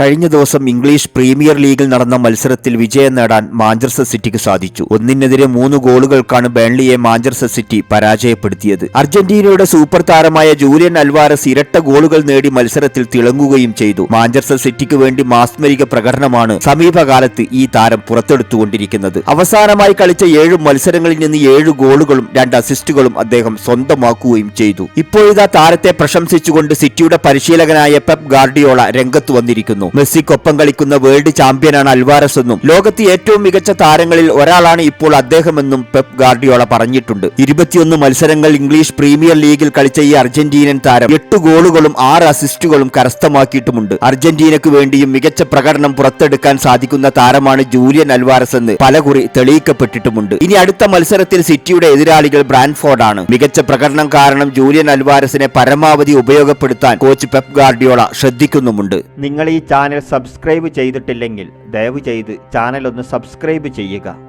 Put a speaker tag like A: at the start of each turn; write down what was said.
A: കഴിഞ്ഞ ദിവസം English premier ലീഗിൽ നടന്ന മത്സരത്തിൽ വിജയം നേടാൻ മാഞ്ചസ്റ്റർ സിറ്റിക്ക് സാധിച്ചു. ഒന്നിനെതിരെ മൂന്ന് ഗോളുകൾക്കാണ് ബേൺലിയെ മാഞ്ചസ്റ്റർ സിറ്റി പരാജയപ്പെടുത്തിയത്. അർജന്റീനയുടെ സൂപ്പർ താരമായ ജൂലിയൻ അൽവാരസ് ഇരട്ട ഗോളുകൾ നേടി മത്സരത്തിൽ തിളങ്ങുകയും ചെയ്തു. മാഞ്ചസ്റ്റർ സിറ്റിക്ക് വേണ്ടി മാസ്മരിക പ്രകടനമാണ് സമീപകാലത്ത് ഈ താരം പുറത്തെടുത്തുകൊണ്ടിരിക്കുന്നത്. അവസാനമായി കളിച്ച ഏഴ് മത്സരങ്ങളിൽ നിന്ന് ഏഴ് ഗോളുകളും രണ്ട് അസിസ്റ്റുകളും അദ്ദേഹം സ്വന്തമാക്കുകയും ചെയ്തു. ഇപ്പോഴിതാ താരത്തെ പ്രശംസിച്ചുകൊണ്ട് സിറ്റിയുടെ പരിശീലകനായ പെപ് ഗാർഡിയോള രംഗത്ത് വന്നിരിക്കുന്നു. മെസ്സിക്കൊപ്പം കളിക്കുന്ന വേൾഡ് ചാമ്പ്യനാണ് അൽവാരസ് എന്നും. ലോകത്ത് ഏറ്റവും മികച്ച താരങ്ങളിൽ ഒരാളാണ് ഇപ്പോൾ അദ്ദേഹമെന്നും പെപ് ഗാർഡിയോള പറഞ്ഞിട്ടുണ്ട്. ഇരുപത്തിയൊന്ന് മത്സരങ്ങൾ ഇംഗ്ലീഷ് പ്രീമിയർ ലീഗിൽ കളിച്ച ഈ അർജന്റീനൻ താരം എട്ട് ഗോളുകളും ആറ് അസിസ്റ്റുകളും കരസ്ഥമാക്കിയിട്ടുമുണ്ട്. അർജന്റീനക്ക് വേണ്ടിയും മികച്ച പ്രകടനം പുറത്തെടുക്കാൻ സാധിക്കുന്ന താരമാണ് ജൂലിയൻ അൽവാരസ് എന്ന് പലകുറി തെളിയിക്കപ്പെട്ടിട്ടുമുണ്ട്. ഇനി അടുത്ത മത്സരത്തിൽ സിറ്റിയുടെ എതിരാളികൾ ബ്രാൻഫോർഡാണ്. മികച്ച പ്രകടനം കാരണം ജൂലിയൻ അൽവാരസിനെ പരമാവധി ഉപയോഗപ്പെടുത്താൻ കോച്ച് പെപ് ഗാർഡിയോള ശ്രദ്ധിക്കുന്നുമുണ്ട്. നിങ്ങൾ ഈ ചാനൽ സബ്സ്ക്രൈബ് ചെയ്തിട്ടില്ലെങ്കിൽ ദയവ് ചെയ്ത് ചാനൽ ഒന്ന് സബ്സ്ക്രൈബ് ചെയ്യുക.